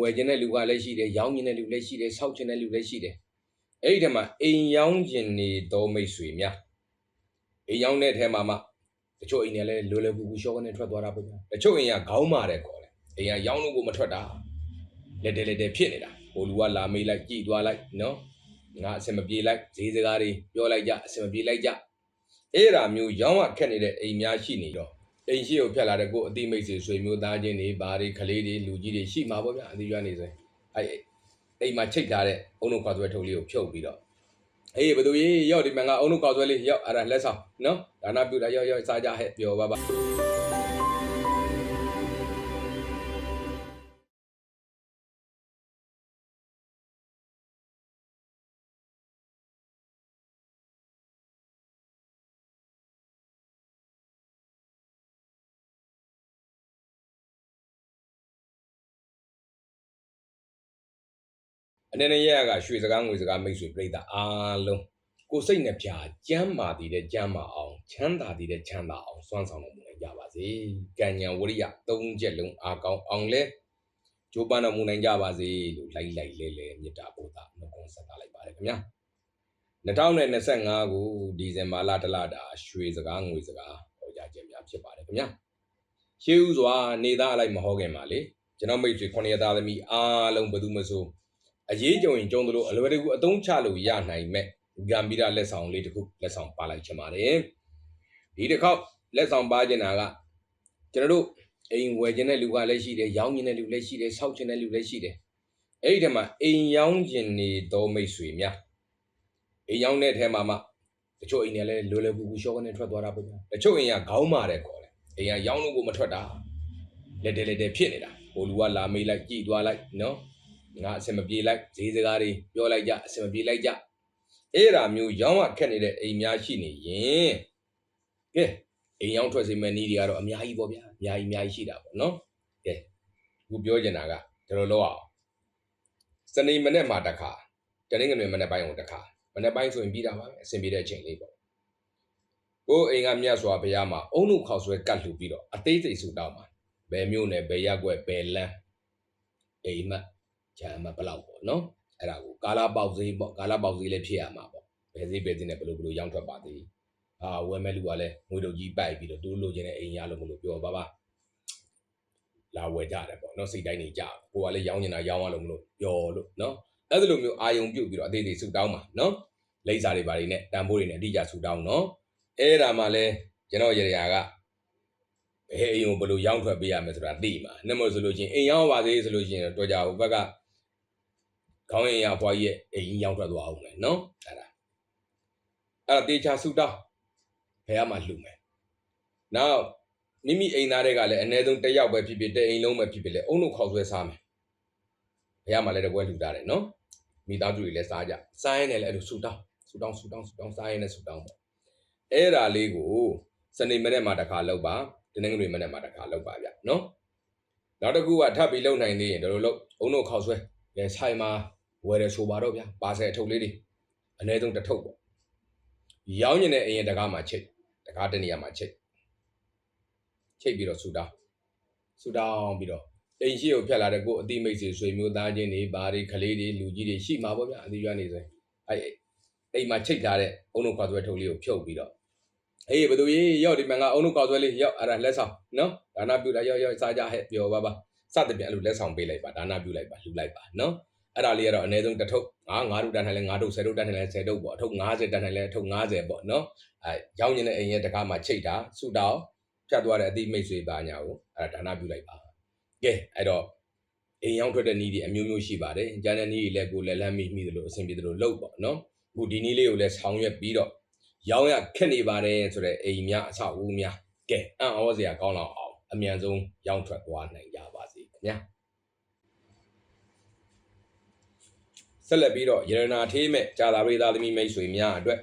ဝယ်ခြင်းတဲ့လူကလည်းရှိတယ်ရောင်းခြင်းတဲ့လူလည်းရှိတယ်ဆောက်ခြင်းတဲ့လူလည်းရှိတယ်အဲ့ဒီတည်းမှာအိမ်ရောင်းခြင်းနေတော့မိတ်ဆွေများအိမ်ရောင်းတဲ့ထဲမှာမှတချို့အိမ်တွေလည်းလွယ်လွယ်ကူကူရှော့ကနေထွက်သွားတာပေါ့ဗျာတချို့အိမ်ကခေါင်းမာတယ်ခေါ်တယ်အိမ်ကရောင်းလို့ကိုမထွက်တာလက်တယ်လက်တယ်ဖြစ်နေတာဟိုလူကလာမေးလိုက်ကြည်သွားလိုက်နော်ငါအစင်မပြေလိုက်ဈေးစကားတွေပြောလိုက်ကြအစင်မပြေလိုက်ကြအဲ့ဒါမျိုးရောင်းရခက်နေတဲ့အိမ်များရှိနေတော့ အိမ်ရှိကိုဖြတ်လာတဲ့ကိုယ်အတိမိတ်ဆွေဆွေမျိုးသားချင်းတွေဘာတွေကလေးတွေလူကြီးတွေရှိမှာပေါ့ဗျာအတိရွာနေဆိုရင်အဲ့အိမ်မှာချိတ်ထားတဲ့အုံနှုတ်ခွာသွဲထုပ်လေးကိုဖြုတ်ပြီးတော့အေးဘယ်သူကြီးရောက်ဒီမှာငါအုံနှုတ်ခွာသွဲလေးရောက်အဲ့ဒါလက်ဆောင်နော်ဒါနာပြုတာရောက်ရောက်စားကြဟဲ့ပြောပါပါ အနေနဲ့ရရကရွှေစကားငွေစကားမိတ်ဆွေပြိတ္တာအားလုံးကိုယ်စိတ်နှပြကျမ်းမာတည်တဲ့ကျမ်းမာအောင်ချမ်းသာတည်တဲ့ချမ်းသာအောင်စွမ်းဆောင်တော်မူနိုင်ကြပါစေကံဉဏ်ဝရိယသုံးချက်လုံးအားကောင်းအောင်လဲကျိုးပန်းတော်မူနိုင်ကြပါစေလို့လိုက်လိုက်လဲလဲမေတ္တာပို့တာနှုတ်ခွန်းဆက်တာလိုက်ပါတယ်ခင်ဗျာ2025ခုဒီဇင်ဘာလတလတာရွှေစကားငွေစကားဟောကြားခြင်းများဖြစ်ပါတယ်ခင်ဗျာရှေးဥစွာနေသားအလိုက်မဟောခင်ပါလေကျွန်တော်မိတ်ဆွေ9ရက်သားသမီးအားလုံးဘယ်သူမဆို အရေးကြုံရင်ကြုံသလိုအလွယ်တကူအသုံးချလို့ရနိုင်မဲ့ဂမ်ဘီရာလက်ဆောင်လေးတစ်ခုလက်ဆောင်ပါလိုက်ချင်ပါတယ်ဒီတစ်ခေါက်လက်ဆောင်ပါချင်တာကကျွန်တော်တို့အိမ်ဝယ်ခြင်းတဲ့လူကလည်းရှိတယ်ရောင်းခြင်းတဲ့လူလည်းရှိတယ်ဆောက်ခြင်းတဲ့လူလည်းရှိတယ်အဲ့ဒီတည်းမှာအိမ်ရောင်းခြင်းနေတော့မိတ်ဆွေများအိမ်ရောင်းတဲ့ထဲမှာမှတချို့အိမ်တွေလည်းလွယ်လွယ်ကူကူရှော့ကနေထွက်သွားတာပေါ့ဗျာတချို့အိမ်ကခေါင်းမာတယ်ခေါ်တယ်အိမ်ကရောင်းလို့ကိုမထွက်တာလက်တယ်လက်တယ်ဖြစ်နေတာဟိုလူကလာမေးလိုက်ကြည်သွားလိုက်နော် ငါအစင်မပြေလိုက်ဈေးစကားတွေပြောလိုက်ကြအစင်မပြေလိုက်ကြအဲ့ဒါမျိုးရောင်းရခက်နေတဲ့အိမ်များရှိနေရင်ကဲအိမ်ရောင်းထွက်စီမဲ့နည်းတွေကတော့အများကြီးပေါ့ဗျာအများကြီးအများကြီးရှိတာပေါ့နော်ကဲခုပြောချင်တာကဒီလိုလောက်အောင်စနေမနေ့မှာတစ်ခါတနင်္ဂနွေမနေ့ပိုင်းကိုတစ်ခါမနေ့ပိုင်းဆိုရင်ပြီးတာပါပဲအဆင်ပြေတဲ့အချိန်လေးပေါ့ကိုယ်အိမ်ကမြတ်စွာဘုရားမှာအုံနုခေါက်ဆွဲကတ်လှူပြီးတော့အသေးစိတ်ဆူတောင်းပါဘယ်မျိုးနဲ့ဘယ်ရက်ွက်ဘယ်လမ်းအိမ်မက် ဂျာမဘလောက်ပေါ့နော်အဲ့ဒါကိုကာလာပေါက်ဈေးပေါ့ကာလာပေါက်ဈေးလည်းဖြစ်ရမှာပေါ့ဘယ်ဈေးပဲဈေးနဲ့ဘယ်လိုဘယ်လိုရောင်းထွက်ပါသေးအာဝယ်မဲ့လူကလည်းငွေတုပ်ကြီးပိုက်ပြီးတော့သူတို့လိုချင်တဲ့အိမ်ရလို့မလို့ပြောပါပါလာဝယ်ကြတယ်ပေါ့နော်စိတ်တိုင်းနေကြကိုကလည်းရောင်းနေတာရောင်းရလို့မလို့ပြောလို့နော်အဲ့လိုမျိုးအာယုံပြုတ်ပြီးတော့အသေးသေးဆူတောင်းပါနော်လိမ့်စာတွေဘာတွေနဲ့တန်ဖိုးတွေနဲ့အတိအကျဆူတောင်းနော်အဲ့ဒါမှလည်းကျွန်တော်ရရကဘယ်အိမ်ကိုဘယ်လိုရောင်းထွက်ပေးရမလဲဆိုတာသိမှာနှမလို့ဆိုလို့ချင်းအိမ်ရောင်းပါသေးဆိုလို့ချင်းတော့ကြဟိုဘက်က ခေါင်းရင်ရဘွားကြီးရဲ့အိမ်ကြီးရောက်ထွက်သွားအောင်မယ်နော်အဲ့ဒါအဲ့ဒါတေချာဆူတောင်းဘယ်မှာလှူမယ်နောက်မိမိအိမ်သားတွေကလည်းအ ਨੇ ဆုံးတစ်ယောက်ပဲဖြစ်ဖြစ်တဲ့အိမ်လုံးပဲဖြစ်ဖြစ်လေအုံတို့ခေါက်ဆွဲစားမယ်ဘယ်မှာလည်းတပွဲလှူတာတယ်နော်မိသားစုတွေလည်းစားကြစားရင်လည်းအဲ့လိုဆူတောင်းဆူတောင်းဆူတောင်းဆူတောင်းစားရင်လည်းဆူတောင်းပေါ့အဲ့ဒါလေးကိုစနေမနေ့မှာတစ်ခါလောက်ပါတနင်္ဂနွေမနေ့မှာတစ်ခါလောက်ပါဗျနော်နောက်တစ်ခုကထပ်ပြီးလုံနိုင်သေးရင်ဒီလိုလို့အုံတို့ခေါက်ဆွဲလေဆိုင်မှာ ဝယ်တယ်ဆိုပါတော့ဗျာပါဆယ်အထုပ်လေးတွေအနည်းဆုံးတစ်ထုပ်ပေါ့ရောင်းညင်တဲ့အရင်တကားမှာချိတ်တကားတနေရာမှာချိတ်ချိတ်ပြီးတော့ဆူတောင်းဆူတောင်းပြီးတော့အိမ်ရှိကိုဖြတ်လာတဲ့ကိုယ်အတိမိတ်ဆွေဆွေမျိုးသားချင်းတွေဘာတွေကလေးတွေလူကြီးတွေရှိမှာပေါ့ဗျာအတိရွာနေဆိုရင်အဲအိမ်မှာချိတ်ထားတဲ့အုံနှုတ်ခွာသွဲထုပ်လေးကိုဖြုတ်ပြီးတော့အေးဘယ်သူကြီးရောက်ဒီမှာငါအုံနှုတ်ခွာသွဲလေးရောက်အဲ့ဒါလက်ဆောင်နော်ဒါနာပြုတာရောက်ရောက်စားကြဟဲ့ပြောပါပါစသဖြင့်အဲ့လိုလက်ဆောင်ပေးလိုက်ပါဒါနာပြုလိုက်ပါလှူလိုက်ပါနော် အဲ့ဒါလေးကတော့အနည်းဆုံးတစ်ထုပ်ငါးငါးထုပ်တန်းထိုင်လဲငါးထုပ်ဆယ်ထုပ်တန်းထိုင်လဲဆယ်ထုပ်ပေါ့အထုပ်90တန်းထိုင်လဲအထုပ်90ပေါ့နော်အဲရောင်းနေတဲ့အိမ်ရဲ့တကားမှာချိတ်တာဆူတောင်းဖြတ်သွားတဲ့အတိမိတ်ဆွေပါညာကိုအဲ့ဒါဒါနပြုလိုက်ပါကဲအဲ့တော့အိမ်ရောင်းထွက်တဲ့နည်းတွေအမျိုးမျိုးရှိပါတယ်ကျန်တဲ့နည်းတွေလည်းကိုယ်လည်းလမ်းမိမိသလိုအဆင်ပြေသလိုလုပ်ပေါ့နော်အခုဒီနည်းလေးကိုလည်းဆောင်ရွက်ပြီးတော့ရောင်းရခက်နေပါတယ်ဆိုတော့အိမ်များအဆောက်အဦများကဲအံ့ဩစရာကောင်းလောက်အောင်အမြန်ဆုံးရောင်းထွက်သွားနိုင်ကြပါစေခင်ဗျာ ဆက်လက်ပြီးတော့ရတနာထေးမဲ့ဂျာသာပရိသသမီးမိတ်ဆွေများအတွက်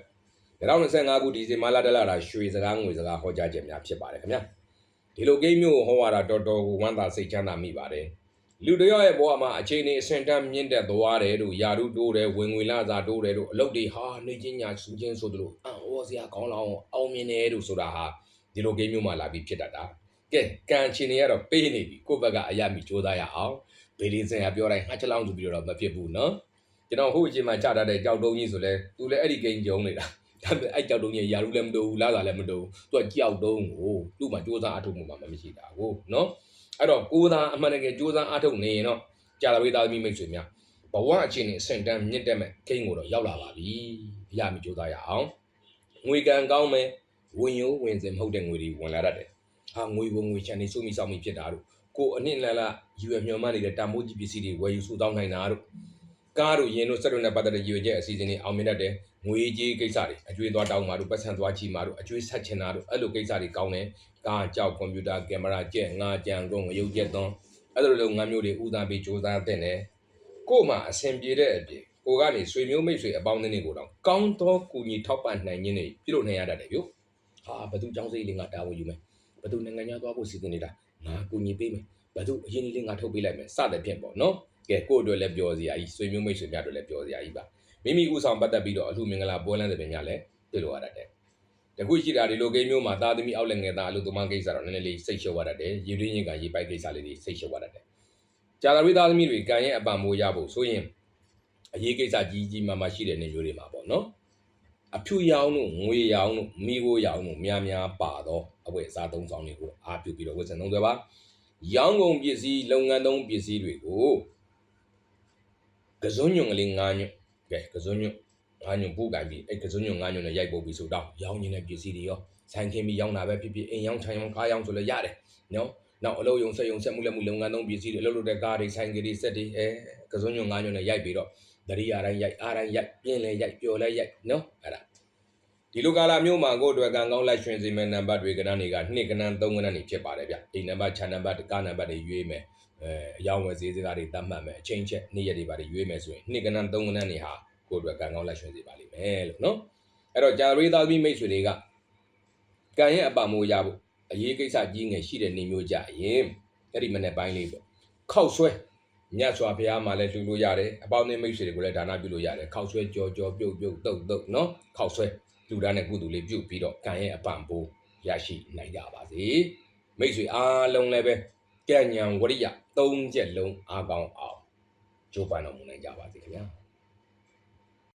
2025ခုဒီဇင်ဘာလတလတာရွှေစကားငွေစကားဟောကြားချက်များဖြစ်ပါတယ်ခင်ဗျာဒီလိုကိန်းမျိုးကိုဟောရတာတော်တော်ကိုဝမ်းသာစိတ်ချမ်းသာမိပါတယ်လူတယောက်ရဲ့ဘဝမှာအခြေအနေအဆင့်တန်းမြင့်တက်သွားတယ်လို့ယာရုတိုးတယ်ဝင်ငွေလာစာတိုးတယ်လို့အလုပ်တွေဟာနေချင်းညာစူးချင်းဆိုသလိုအံ့ဩစရာကောင်းလောင်းအောင်မြင်တယ်လို့ဆိုတာဟာဒီလိုကိန်းမျိုးမှလာပြီးဖြစ်တတ်တာကဲကံအခြေအနေကတော့ပေးနေပြီကိုယ့်ဘက်ကအရမီစ조사ရအောင်ဗေဒီစင်ကပြောတိုင်းဟာချက်လောင်းဆိုပြီးတော့မဖြစ်ဘူးနော် ကျွန်တော်ဟိုအချိန်မှာကြာထားတဲ့ကြောက်တုံးကြီးဆိုလဲသူလည်းအဲ့ဒီဂိမ်းကြုံနေတာဒါပေမဲ့အဲ့ကြောက်တုံးကြီးရာလူလည်းမတူဘူးလာတာလည်းမတူဘူးသူကကြောက်တုံးကိုသူ့မှာစူးစမ်းအထုတ်မှုမှမရှိတာကိုနော်အဲ့တော့ကိုသားအမှန်တကယ်စူးစမ်းအထုတ်နေရင်တော့ကြာလာဝေးသားသမီးမိတ်ဆွေများဘဝအခြေအနေအဆင့်တန်းမြင့်တက်မဲ့ဂိမ်းကိုတော့ရောက်လာပါပြီရမကြိုးစားရအောင်ငွေကံကောင်းမယ်ဝင်ရိုးဝင်စင်မဟုတ်တဲ့ငွေတွေဝင်လာတတ်တယ်ဟာငွေဘုံငွေချန်နေစုမိဆောင်မိဖြစ်တာတို့ကိုအနှစ်လလယူရမျှော်မှန်းနေတဲ့တာမိုးကြီးပစ္စည်းတွေဝယ်ယူစုတောင်းနိုင်တာတို့ ကားတို့ရင်းတို့စက်တို့နဲ့ပတ်သက်တဲ့ရည်ရွယ်ချက်အစီအစဉ်တွေအောင်မြင်တတ်တယ်ငွေကြီးကိစ္စတွေအကျွေးသွားတောင်းမှာတို့ပတ်စံသွားချီမှာတို့အကျွေးဆက်ချင်တာတို့အဲ့လိုကိစ္စတွေကောင်းတယ်ကားကြောက်ကွန်ပျူတာကင်မရာကြက်ငါကြံကုန်ရုပ်ချက်သွန်းအဲ့လိုလိုငါမျိုးတွေဦးစားပေးစူးစမ်းတဲ့တယ်ကို့မှာအဆင်ပြေတဲ့အပြင်ကိုကနေဆွေမျိုးမိတ်ဆွေအပေါင်းအသင်းတွေကိုတော့ကောင်းသောကူညီထောက်ပံ့နိုင်ခြင်းတွေပြုလုပ်နိုင်ရတတ်တယ်ဗျဟာဘသူចောင်းစိတ်လေးငါတာဝန်ယူမယ်ဘသူနိုင်ငံခြားသွားဖို့စီစဉ်နေတာငါကူညီပေးမယ်ဘသူအရင်လေးငါထုတ်ပေးလိုက်မယ်စတဲ့ဖြင့်ပေါ့နော် ကဲကို့အတွက်လည်းပြောစရာကြီးဆွေမျိုးမိတ်ဆွေများအတွက်လည်းပြောစရာကြီးပါမိမိဥဆောင်ပတ်သက်ပြီးတော့အလှမင်္ဂလာပွဲလန်းတဲ့ပင်များလည်းပြုလုပ်ရတတ်တယ်တခုရှိတာဒီလိုကိန်းမျိုးမှာသားသမီးအောက်လက်ငယ်သားအလုပ်သမားကိစ္စတော့နည်းနည်းလေးစိတ်ရှုပ်ရတတ်တယ်ရေတွင်းရင်ကရေပိုက်ကိစ္စလေးတွေစိတ်ရှုပ်ရတတ်တယ်ကြာသာရီသားသမီးတွေကံရဲ့အပံမိုးရဖို့ဆိုရင်အရေးကိစ္စကြီးကြီးမားမားရှိတဲ့နေမျိုးတွေမှာပေါ့နော်အဖြူရောင်တို့ငွေရောင်တို့မိကိုရောင်တို့များများပါတော့အဝတ်အစားသုံးဆောင်တွေကိုအားပြုပြီးတော့ဝတ်ဆင်သုံးသွဲပါရောင်းကုန်ပစ္စည်းလုပ်ငန်းသုံးပစ္စည်းတွေကို ကစွန်းညွန်ကလေး၅ညွတ်ကဲကစွန်းညွတ်၅ညွတ်ပို့ကြပြီးအဲ့ကစွန်းညွတ်၅ညွတ်နဲ့ရိုက်ပုတ်ပြီးဆိုတော့ရောင်းနေတဲ့ပစ္စည်းတွေရောဆိုင်ခင်းပြီးရောင်းတာပဲဖြစ်ဖြစ်အိမ်ရောင်းခြံရောင်းကားရောင်းဆိုလည်းရတယ်နော်နောက်အလုပ်ရုံဆက်ရုံဆက်မှုလက်မှုလုပ်ငန်းသုံးပစ္စည်းတွေအလုပ်လုပ်တဲ့ကားတွေဆိုင်ကတွေစက်တွေအဲကစွန်းညွတ်၅ညွတ်နဲ့ရိုက်ပြီးတော့တရိယာတိုင်းရိုက်အားတိုင်းရိုက်ပြင်းလဲရိုက်ပျော်လဲရိုက်နော်အဲ့ဒါဒီလိုကာလမျိုးမှာကိုယ့်အတွက်ကံကောင်းလိုက်ရွှင်စီမဲ့နံပါတ်တွေကဏ္ဍတွေက2ကဏ္ဍ3ကဏ္ဍတွေဖြစ်ပါတယ်ဗျအိမ်နံပါတ်ခြံနံပါတ်ကားနံပါတ်တွေရွေးမယ် အဲအယောင်ဝယ်ဈေးစကားတွေတတ်မှတ်မယ်အချိန်ချက်နေ့ရက်တွေပါတွေရွေးမယ်ဆိုရင်နှစ်ကဏ္ဍသုံးကဏ္ဍနေဟာကိုယ့်အတွက်ကံကောင်းလက်ရွှင်စေပါလိမ့်မယ်လို့နော်အဲ့တော့ဂျာရီသားသမီးမိတ်ဆွေတွေကကံရဲ့အပမိုးရဖို့အရေးကိစ္စကြီးငယ်ရှိတဲ့နေမျိုးကြရင်အဲ့ဒီမနေ့ပိုင်းလေးပေါ့ခောက်ဆွဲမြတ်စွာဘုရားမှာလည်းလှူလို့ရတယ်အပေါင်းအသင်းမိတ်ဆွေတွေကိုလည်းဒါနပြုလို့ရတယ်ခောက်ဆွဲကြော်ကြော်ပြုတ်ပြုတ်တုတ်တုတ်နော်ခောက်ဆွဲလူသားနဲ့ကုသိုလ်လေးပြုတ်ပြီးတော့ကံရဲ့အပံပိုးရရှိနိုင်ကြပါစေမိတ်ဆွေအားလုံးလည်းပဲ ကံဉဏ်ဝရိယ၃ချက်လုံးအားကောင်းအောင်ကြိုးပမ်းတော်မူနိုင်ကြပါစေခင်ဗျာ